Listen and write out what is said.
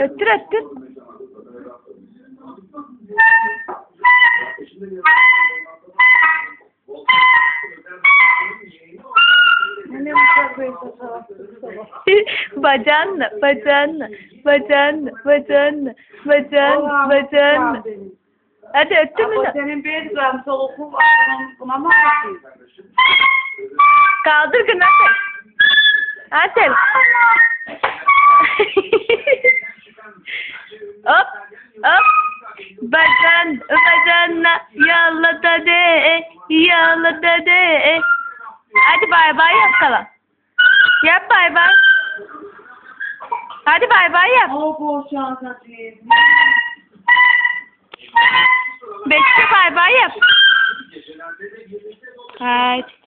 Öttür öttür. Bacağınla, bacağınla, bacağınla, bacağınla, bacağınla, bacağınla. Hadi öttür mü? Senin bir gram soluku var. Buna mı? Kaldır kına sen. Bacağın, bacağınla yalla da de, yalla da de. Hadi bay bay yap kalan. Yap bay bay. Hadi bay bay yap. Bekle bay bay yap. Hadi.